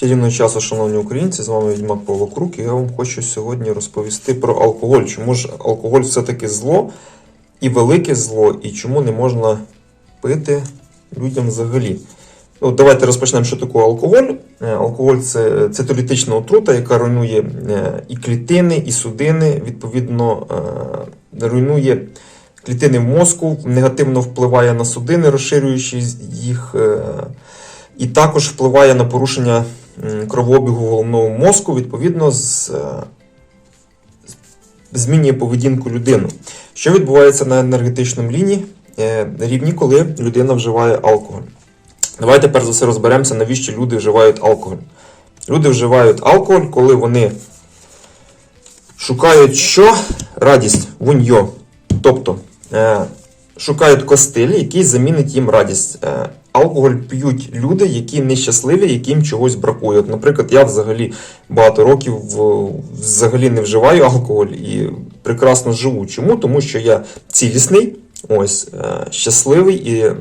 Чарівного часу, шановні українці, з вами Відьмак Павло Крук, і я вам хочу сьогодні розповісти про алкоголь. Чому ж алкоголь все-таки зло і велике зло, і чому не можна пити людям взагалі. Ну, давайте розпочнемо, що таке алкоголь. Е, Алкоголь це цитолітична отрута, яка руйнує е, і клітини, і судини, відповідно, е, руйнує клітини в мозку, негативно впливає на судини, розширюючи їх, і також впливає на порушення кровообігу головного мозку, відповідно, з, е, змінює поведінку людини. Що відбувається на енергетичному лінії, е, рівні, коли людина вживає алкоголь? Давайте перш за все розберемося, навіщо люди вживають алкоголь. Люди вживають алкоголь, коли вони шукають що? Радість, вуньо. Тобто е, шукають костиль, який замінить їм радість. Е, алкоголь п'ють люди, які нещасливі, яким чогось бракує. От, наприклад, я взагалі багато років взагалі не вживаю алкоголь і прекрасно живу. Чому? Тому що я цілісний, ось, е, щасливий і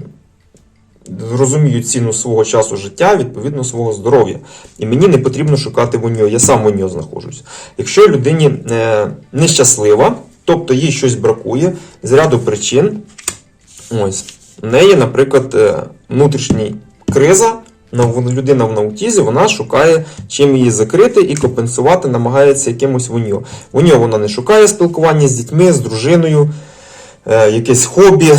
розумію ціну свого часу життя, відповідно свого здоров'я. І мені не потрібно шукати воньо, я сам воньо знаходжусь. Якщо людині е, нещаслива, тобто їй щось бракує з ряду причин, ось, в неї, наприклад, внутрішня криза, людина в наутізі, вона шукає, чим її закрити і компенсувати, намагається якимось воньо. Воньо вона не шукає спілкування з дітьми, з дружиною, е, якесь хобі,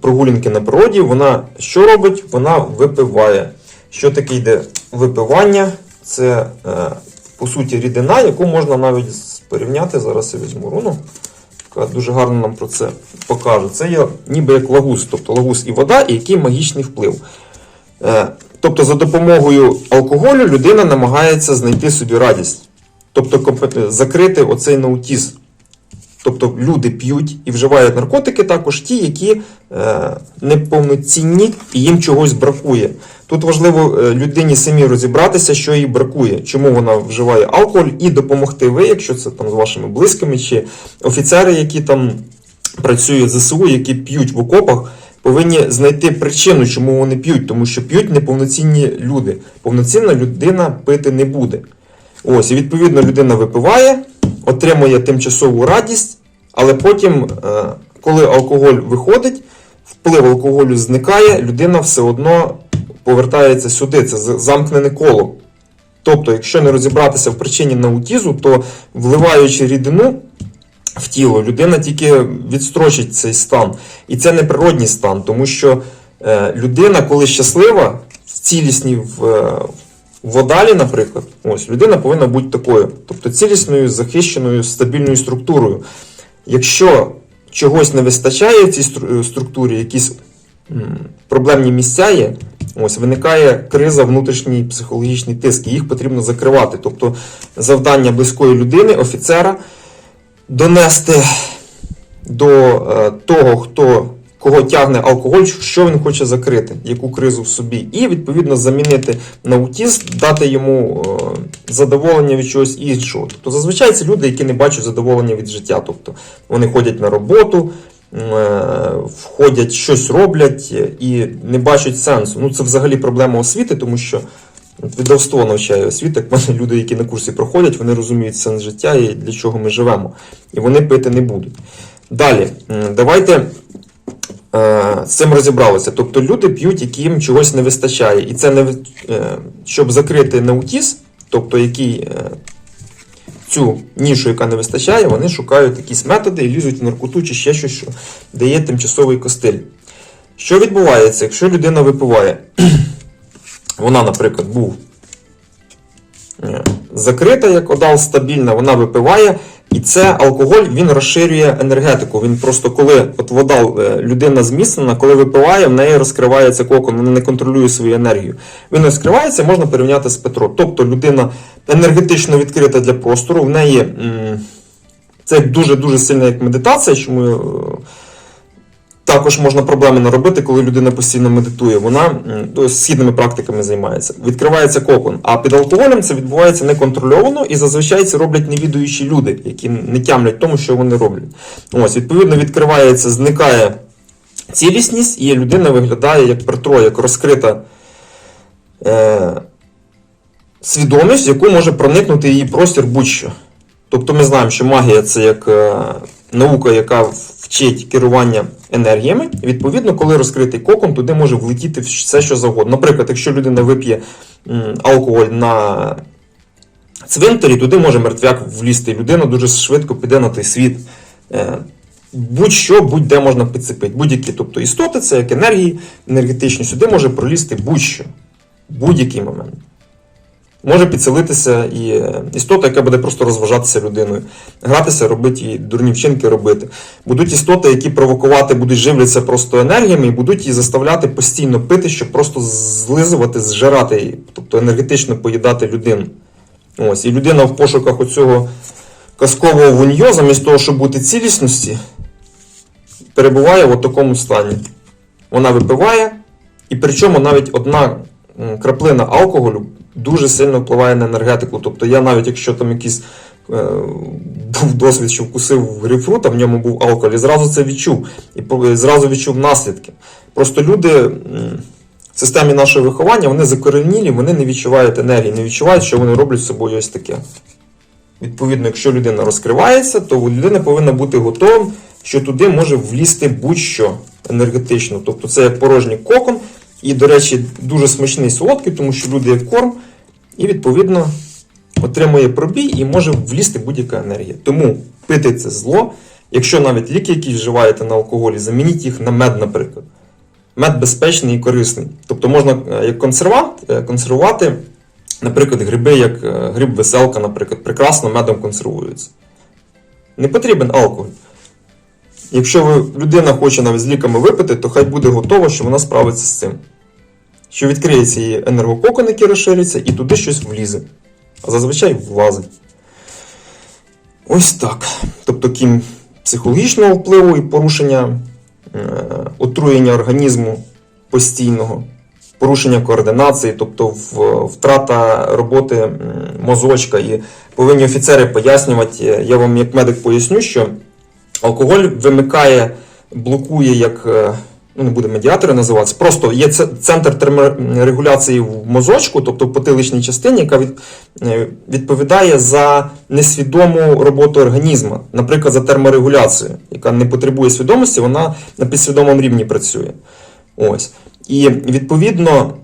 прогулянки на природі, вона що робить? Вона випиває. Що таке йде випивання? Це, е, по суті, рідина, яку можна навіть порівняти. Зараз я візьму руну, дуже гарно нам про це покаже. Це є ніби як лагус, тобто лагус і вода, і який магічний вплив. Е, Тобто, за допомогою алкоголю людина намагається знайти собі радість, тобто закрити оцей наутіз. Тобто люди п'ють і вживають наркотики також ті, які е, неповноцінні і їм чогось бракує. Тут важливо е, людині самі розібратися, що їй бракує, чому вона вживає алкоголь, і допомогти ви, якщо це там з вашими близькими, чи офіцери, які там працюють ЗСУ, які п'ють в окопах, повинні знайти причину, чому вони п'ють, тому що п'ють неповноцінні люди. Повноцінна людина пити не буде. Ось, і відповідно людина випиває, отримує тимчасову радість, але потім, е, коли алкоголь виходить, вплив алкоголю зникає, людина все одно повертається сюди. Це замкнене коло. Тобто, якщо не розібратися в причині наутізу, то вливаючи рідину в тіло, людина тільки відстрочить цей стан. І це не природній стан, тому що е, людина, коли щаслива, в цілісній в, е, водалі, наприклад, ось людина повинна бути такою, тобто цілісною, захищеною, стабільною структурою. Якщо чогось не вистачає цій структурі, якісь проблемні місця є, ось виникає криза, внутрішній психологічний тиск, і їх потрібно закривати. Тобто завдання близької людини, офіцера, донести до е, того, хто кого тягне алкоголь, що він хоче закрити, яку кризу в собі, і відповідно замінити на аутізм, дати йому е, задоволення від чогось іншого. Тобто зазвичай це люди, які не бачать задоволення від життя. Тобто вони ходять на роботу. е, Входять, щось роблять і не бачать сенсу. Ну, це взагалі проблема освіти, тому що от навчає освіти. Як мене люди, які на курсі проходять, вони розуміють сенс життя і для чого ми живемо. І вони пити не будуть. Далі, давайте з цим розібралися. Тобто люди п'ють, які їм чогось не вистачає. І це не е, щоб закрити наутіз, тобто який. е, Цю нішу, яка не вистачає, вони шукають якісь методи і лізуть в наркоту чи ще щось, що дає тимчасовий костиль. Що відбувається, якщо людина випиває? Вона, наприклад, був е, закрита, як одал стабільна, вона випиває, і це алкоголь він розширює енергетику. Він просто коли от вода е, людина зміцнена, коли випиває, в неї розкривається кокон, вона не контролює свою енергію. Він розкривається, можна порівняти з Петро. Тобто людина енергетично відкрита для простору, в неї це дуже-дуже сильна як медитація, чому е, також можна проблеми наробити, коли людина постійно медитує. Вона східними практиками займається. Відкривається кокон. А під алкоголем це відбувається неконтрольовано і зазвичай це роблять невідуючі люди, які не тямлять тому, що вони роблять. Ось, відповідно, відкривається, зникає цілісність, і людина виглядає як Петро, як розкрита. Е, свідомість, в яку може проникнути її простір будь-що. Тобто ми знаємо, що магія це як е, наука, яка вчить керування енергіями. Відповідно, коли розкритий кокон, туди може влетіти все, що завгодно. Наприклад, якщо людина вип'є алкоголь на цвинтарі, туди може мертвяк влізти. Людина дуже швидко піде на той світ. Е, Будь-що, будь-де можна підцепити. Будь-які, тобто істоти, це як енергії енергетичні, сюди може пролізти будь-що. Будь-який момент. Може підселитися і е, істота, яка буде просто розважатися людиною, гратися, робити і дурні вчинки робити. Будуть істоти, які провокувати, будуть живляться просто енергіями і будуть її заставляти постійно пити, щоб просто злизувати, зжирати тобто енергетично поїдати людину. Ось, і людина в пошуках оцього казкового вуньо, замість того, щоб бути цілісності, перебуває в такому стані. Вона випиває, і причому навіть одна краплина алкоголю дуже сильно впливає на енергетику. Тобто я навіть якщо там якийсь е, був досвід, що вкусив грейпфрут, в ньому був алкоголь, і зразу це відчув. І зразу відчув наслідки. Просто люди в системі нашого виховання вони закоренілі, вони не відчувають енергії, не відчувають, що вони роблять з собою ось таке. Відповідно, якщо людина розкривається, то у людини повинна бути готовим, що туди може влізти будь-що енергетично. Тобто це як порожній кокон, і, до речі, дуже смачний солодкий, тому що люди як корм, і відповідно отримує пробій і може влізти будь-яка енергія. Тому пити це зло. Якщо навіть ліки, які вживаєте на алкоголі, замініть їх на мед, наприклад. Мед безпечний і корисний. Тобто можна е, як консервант е, консервувати, наприклад, гриби, як е, гриб веселка, наприклад, прекрасно медом консервуються. Не потрібен алкоголь. Якщо ви, людина хоче навіть з ліками випити, то хай буде готова, що вона справиться з цим. Що відкриється її енергококон, який розшириться, і туди щось влізе. А зазвичай влазить. Ось так. Тобто, крім психологічного впливу і порушення е, отруєння організму постійного, порушення координації, тобто в- втрата роботи мозочка. І повинні офіцери пояснювати, е, я вам як медик поясню, що алкоголь вимикає, блокує як. Ну, не буде медіатори називатися. Просто є центр терморегуляції в мозочку, тобто в потиличній частині, яка від, е, відповідає за несвідому роботу організму, наприклад, за терморегуляцію, яка не потребує свідомості, вона на підсвідомому рівні працює. Ось. І відповідно.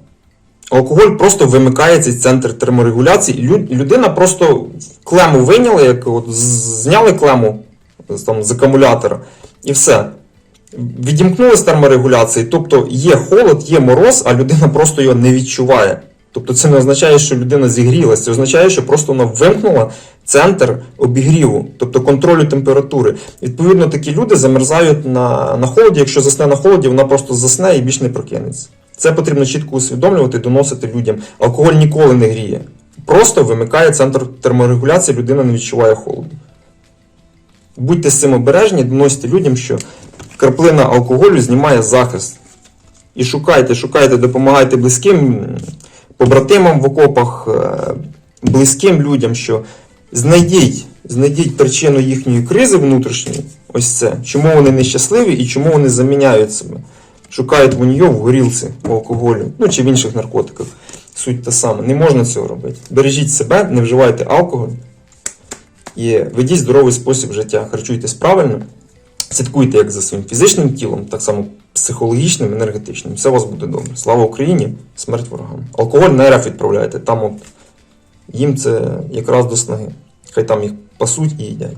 Алкоголь просто вимикає цей центр терморегуляції, людина просто клему вийняла, як от зняли клему там, з акумулятора, і все. Відімкнули з терморегуляції, тобто є холод, є мороз, а людина просто його не відчуває. Тобто це не означає, що людина зігрілася, це означає, що просто вона вимкнула центр обігріву, тобто контролю температури. Відповідно, такі люди замерзають на, на холоді. Якщо засне на холоді, вона просто засне і більш не прокинеться. Це потрібно чітко усвідомлювати, доносити людям. Алкоголь ніколи не гріє. Просто вимикає центр терморегуляції, людина не відчуває холоду. Будьте з цим обережні, доносите людям, що краплина алкоголю знімає захист. І шукайте, шукайте, допомагайте близьким побратимам в окопах, е, близьким людям, що знайдіть, знайдіть причину їхньої кризи внутрішньої, ось це, чому вони нещасливі і чому вони заміняють себе. Шукають в нього в горілці, в алкоголю, ну чи в інших наркотиках. Суть та сама. Не можна цього робити. Бережіть себе, не вживайте алкоголь і ведіть здоровий спосіб життя. Харчуйтесь правильно, слідкуйте як за своїм фізичним тілом, так само психологічним, енергетичним. Все у вас буде добре. Слава Україні! Смерть ворогам. Алкоголь на РФ відправляйте. Там от їм це якраз до снаги. Хай там їх пасуть і їдять.